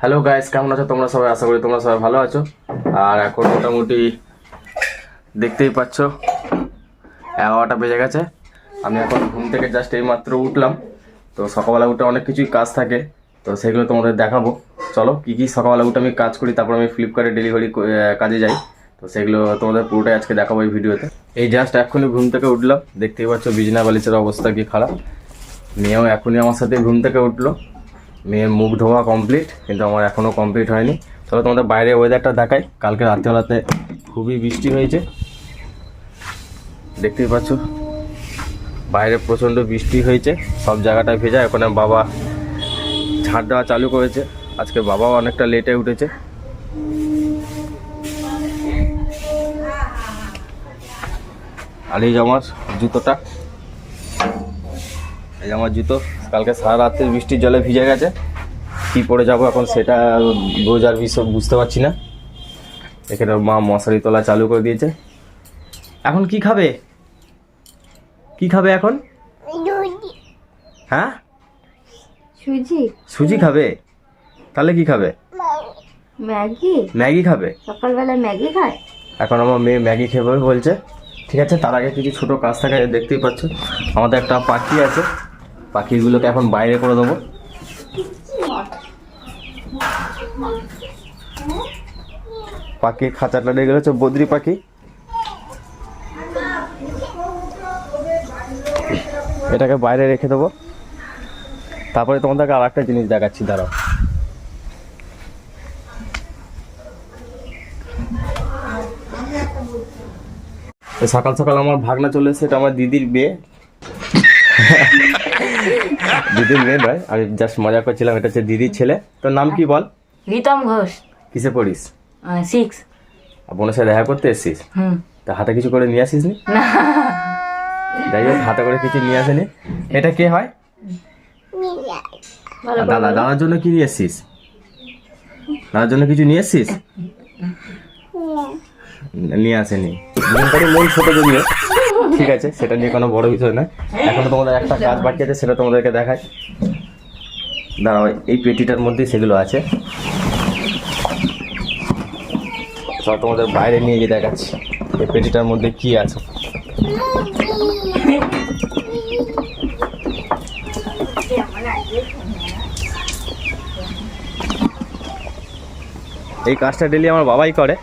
Hello guys কেমন আছো? তোমরা সবাই আশা করি তোমরা সবাই ভালো আছো। আর এখন মোটামুটি দেখতেই পাচ্ছ, এগারোটা বেজে গেছে। আমি এখন ঘুম থেকে জাস্ট এই মাত্র উঠলাম। তো সকালবেলা উঠে অনেক কিছুই কাজ থাকে, তো সেগুলো তোমাদের দেখাবো। চলো, কী কী সকালবেলা উঠে আমি কাজ করি, তারপর আমি ফ্লিপকার্টে ডেলিভারি কাজে যাই। তো সেগুলো তোমাদের পুরোটাই আজকে দেখাবো এই ভিডিওতে। এই জাস্ট এখনই ঘুম থেকে উঠলাম। দেখতেই পাচ্ছ বিজনা বালিচের অবস্থা কি খারাপ। মেয়েও এখনই আমার সাথে ঘুম থেকে উঠল। মেয়ের মুখ ধোয়া কমপ্লিট কিন্তু আমার এখনও কমপ্লিট হয়নি। চলো তোমাদের বাইরে ওয়েদারটা দেখাই। কালকে রাত্রেবেলাতে খুবই বৃষ্টি হয়েছে। দেখতেই পাচ্ছ, বাইরে প্রচণ্ড বৃষ্টি হয়েছে। সব জায়গাটায় ভেজা। এখন বাবা ঝাড় দেওয়া চালু করেছে। আজকে বাবাও অনেকটা লেটে উঠেছে। আর এই যে আমার জুতোটা, এই আমার জুতো। কালকে সারা রাত্রে বৃষ্টির জলে ভিজে গেছে। কী পরে যাব এখন সেটা বোঝার বিষয় বুঝতে পারছি না। এখানে মা মশারি তোলা চালু করে দিয়েছে। এখন কি খাবে? কি খাবে এখন? হ্যাঁ? সুজি। সুজি খাবে? তাহলে কি খাবে? ম্যাগি। ম্যাগি খাবে? সকালবেলা ম্যাগি খায়? এখন আমার মেয়ে ম্যাগি খেয়ে বলছে ঠিক আছে তার আগে কিছু ছোট কাজ থাকে দেখতেই পাচ্ছ। আমাদের একটা পাখি আছে পাখিগুলোকে এখন বাইরে করে দেবো। পাখির খাঁচাটা লেগে গেছে, বদ্রি পাখি। এটাকে বাইরে রেখে দেবো। তারপরে তোমাদেরকে আর একটা জিনিস দেখাচ্ছি, দাঁড়াও। সকাল সকাল আমার ভাগনা চলে এসেছে, এটা আমার দিদির বিয়ে। দিদির মেয়ে নয় আমি জাস্ট মজা করছিলাম এটা হচ্ছে দিদির ছেলে। তোর নাম কি বল? রিতম ঘোষ। কিসে পড়িস? সিক্স বোনের সাথে দেখা করতে এসছিস? তা হাতে কিছু করে নিয়ে আসিস নি। যাই হোক হাতে করে কিছু নিয়ে আসেনি। এটা কে হয়? দাদা দাদার জন্য কি নিয়ে এসছিস? দাদার জন্য কিছু নিয়ে এসছিস? নিয়ে আসেনি। মন করে মন ছোট জন্য ঠিক আছে সেটা নিয়ে কোনো বড় বিষয় নয়। এখনও তোমাদের একটা কাজ বাকি আছে সেটা তোমাদেরকে দেখাই। দাঁড়াও এই পেটিটার মধ্যে সেগুলো আছে। চল তোমাদের বাইরে নিয়ে গিয়ে দেখাচ্ছি এই পেটিটার মধ্যে কি আছে। এই কাজটা ডেলি আমার বাবাই করে।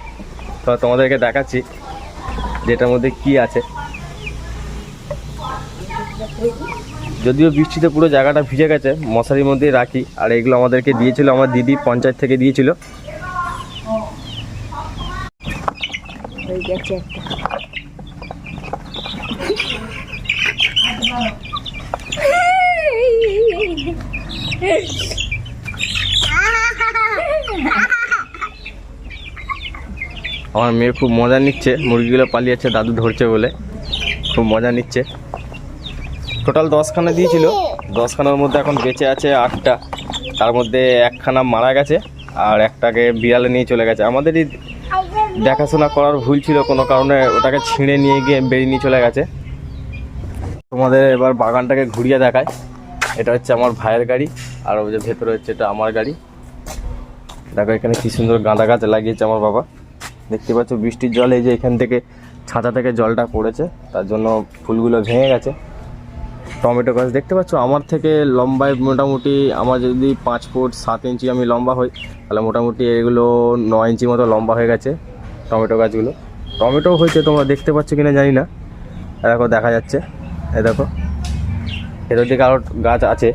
তো তোমাদেরকে দেখাচ্ছি যেটার মধ্যে কি আছে। যদিও বৃষ্টিতে পুরো জায়গাটা ভিজে গেছে মশারির মধ্যেই রাখি। আর এগুলো আমাদেরকে দিয়েছিল আমার দিদি পঞ্চায়েত থেকে দিয়েছিল। আমার মেয়ে খুব মজা নিচ্ছে মুরগিগুলো পালিয়েছে দাদু ধরছে বলে। খুব মজা নিচ্ছে। টোটাল দশখানা দিয়েছিল। দশখানার মধ্যে এখন বেঁচে আছে আটটা। তার মধ্যে একখানা মারা গেছে আর একটাকে বিড়ালে নিয়ে চলে গেছে। আমাদেরই দেখাশোনা করার ভুল ছিল, কোনো কারণে ওটাকে ছিঁড়ে নিয়ে গিয়ে বেরিয়ে নিয়ে চলে গেছে। তোমাদের এবার বাগানটাকে ঘুরিয়ে দেখায় এটা হচ্ছে আমার ভাইয়ের গাড়ি আর ওই যে ভেতরে হচ্ছে এটা আমার গাড়ি। দেখো এখানে কি সুন্দর গাঁদা গাছ লাগিয়েছে আমার বাবা। দেখতে পাচ্ছ বৃষ্টির জল এই যে এখান থেকে ছাতা থেকে জলটা পড়েছে, তার জন্য ফুলগুলো ভেঙে গেছে। টমেটো গাছ দেখতে পাচ্ছ? আমার থেকে লম্বায় মোটামুটি আমার যদি পাঁচ ফুট সাত ইঞ্চি আমি লম্বা হই, তাহলে মোটামুটি এগুলো নয় ইঞ্চি মতো লম্বা হয়ে গেছে টমেটো গাছগুলো। টমেটো হয়েছে তোমরা দেখতে পাচ্ছ কিনা জানি না। দেখো দেখা যাচ্ছে। এ দেখো। ভেতর দিকে আরও গাছ আছে।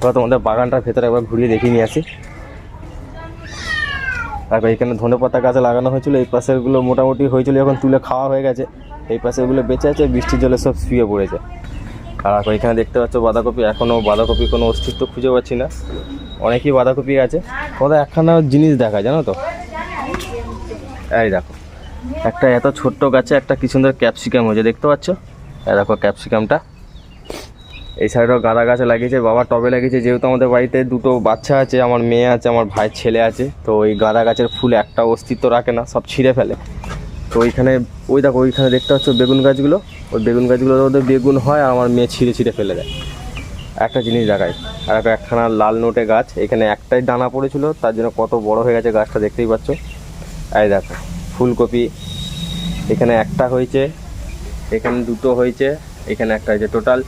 এবার তোমাদের বাগানটার ভেতরে একবার ঘুরিয়ে দেখিয়ে নিয়ে আসি। তারপর এখানে ধনে পাতা গাছ লাগানো হয়েছিল। এই পাশেরগুলো মোটামুটি হয়েছিল, এখন তুলে খাওয়া হয়ে গেছে। এই পাশেরগুলো বেঁচে আছে, বৃষ্টির জলে সব শুয়ে পড়েছে। আর এখন দেখতে পাচ্ছ বাঁধাকপি এখনও বাঁধাকপি কোনো অস্তিত্ব খুঁজে পাচ্ছি না। অনেকই বাঁধাকপি আছে ওদের একখানা জিনিস দেখা জানো তো? এই দেখো, একটা এত ছোট্ট গাছে একটা কি সুন্দর ক্যাপসিকাম হয়েছে, দেখতে পাচ্ছ? এই দেখো ক্যাপসিকামটা। এই সাইডেও গাঁদা গাছ লাগিয়েছে, বাবা টবে লাগিয়েছে, যেহেতু আমাদের বাড়িতে দুটো বাচ্চা আছে, আমার মেয়ে আছে, আমার ভাইয়ের ছেলে আছে, তো ওই গাঁদা গাছের ফুল একটা অস্তিত্ব রাখে না, সব ছিঁড়ে ফেলে। তো ওইখানে, ওই দেখো, ওইখানে দেখতে পাচ্ছ বেগুন গাছগুলো। ওই বেগুন গাছগুলো ওদের বেগুন হয় আর আমার মেয়ে ছিঁড়ে ছিঁড়ে ফেলে দেয়। একটা জিনিস দেখায় আর একটা একখানা লাল নোটে গাছ। এখানে একটাই দানা পড়েছিল, তার জন্য কত বড় হয়ে গেছে গাছটা দেখতেই পাচ্ছ। এই দেখো, ফুলকপি, এখানে একটা হয়েছে, এখানে দুটো হয়েছে, এখানে একটা হয়েছে। টোটাল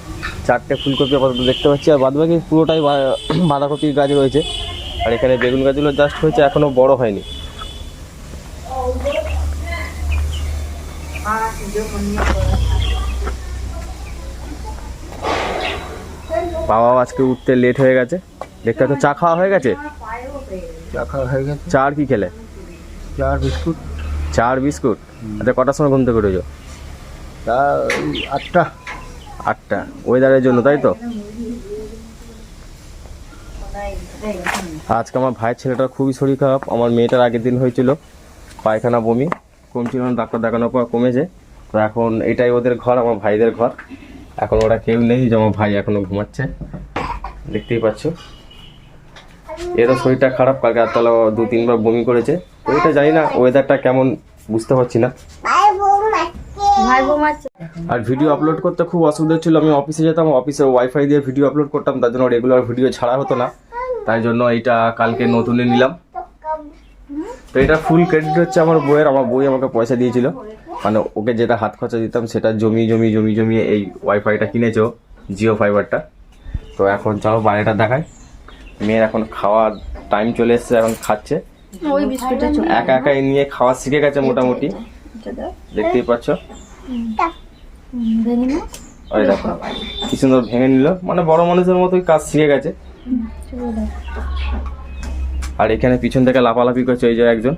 চারটে ফুলকপি আপাতত দেখতে পাচ্ছি। আর বাদ বাকি পুরোটাই বাঁধাকপির গাছ রয়েছে। আর এখানে বেগুন গাছগুলো জাস্ট হয়েছে এখনও বড় হয়নি। বাবাও আজকে উঠতে লেট হয়ে গেছে। দেখতে তো চা খাওয়া হয়ে গেছে? চা খাওয়া হয়ে গেছে। চা আর কি খেলে? চা আর বিস্কুট। চা আর বিস্কুট? আচ্ছা কটার সময় ঘুম থেকে উঠেছো? ওই আটটা। আটটা। ওয়েদারের জন্য তাই তো? আজকে আমার ভাইয়ের ছেলেটার খুবই শরীর খারাপ। আমার মেয়েটার আগের দিন হয়েছিল পায়খানা বমি। কমছিল না ডাক্তার দেখানোর পর কমেছে। তো এখন এটাই ওদের ঘর আমার ভাইদের ঘর। এখন ওরা কেউ নেই যে আমার ভাই এখনও ঘুমাচ্ছে। দেখতেই পাচ্ছ। এরও শরীরটা খারাপ কালকে ও দু তিনবার বমি করেছে। তো এটা জানি না ওয়েদারটা কেমন বুঝতে পারছি না। আর ভিডিও আপলোড করতে খুব অসুবিধা ছিল আমি অফিসে যেতাম অফিসে ওয়াইফাই দিয়ে ভিডিও আপলোড করতাম তার জন্য রেগুলার ভিডিও ছাড়া হতো না। তাই জন্য এইটা কালকে নতুনে নিলাম। তো এটা ফুল ক্রেডিট হচ্ছে আমার বইয়ের আমার বই আমাকে পয়সা দিয়েছিল। মানে ওকে যেটা হাত খরচা দিতাম সেটা জমি জমি জমি জমি এই ওয়াইফাইটা কিনেছো জিও ফাইবারটা তো এখন চলো বাইরেটা দেখাই। মেয়ের এখন খাওয়ার টাইম চলে এসছে এখন খাচ্ছে। একা একাই নিয়ে খাওয়া শিখে গেছে মোটামুটি। দেখতেই পাচ্ছ? ওই দেখো কি সুন্দর ভেঙে নিল। মানে বড় মানুষের মতোই কাজ শিখে গেছে। আর এখানে পিছন থেকে লাফালাফি করছে ওই যে একজন।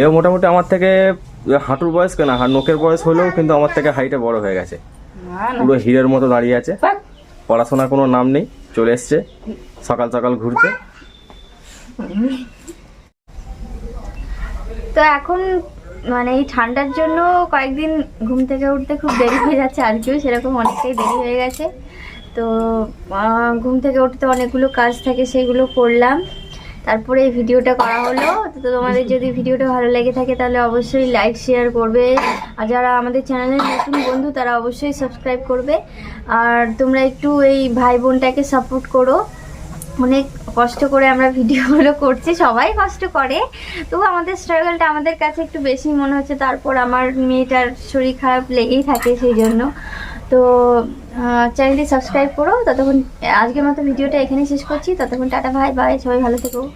এও মোটামুটি আমার থেকে হাঁটুর বয়স কেনা? হাঁ নোকের বয়স হলেও কিন্তু আমার থেকে হাইটে বড় হয়ে গেছে। পুরো হিরের মতো দাঁড়িয়ে আছে। পড়াশোনার কোনো নাম নেই চলে এসছে। সকাল সকাল ঘুরতে। তো এখন মানে এই ঠান্ডার জন্য কয়েকদিন ঘুম থেকে উঠতে খুব দেরি হয়ে যাচ্ছে আর আজকেও সেরকম অনেকটাই দেরি হয়ে গেছে। তো ঘুম থেকে উঠতে অনেকগুলো কাজ থাকে, সেগুলো করলাম। তারপরে এই ভিডিওটা করা হলো। তো তোমাদের যদি ভিডিওটা ভালো লেগে থাকে, তাহলে অবশ্যই লাইক, শেয়ার করবে। আর যারা আমাদের চ্যানেলের নতুন বন্ধু, তারা অবশ্যই সাবস্ক্রাইব করবে। আর তোমরা একটু এই ভাই বোনটাকে সাপোর্ট করো। অনেক কষ্ট করে আমরা ভিডিওগুলো করছি, সবাই কষ্ট করে। তবু আমাদের স্ট্রাগলটা আমাদের কাছে একটু বেশি মনে হচ্ছে। তারপর আমার মেয়েটার শরীর খারাপ লেগেই থাকে, সেই জন্য। তো চ্যানেলটি সাবস্ক্রাইব করো। ততক্ষণ, আজকের মতো ভিডিওটা এখানে শেষ করছি। ততক্ষণ টাটা ভাই বাই সবাই ভালো থেকো।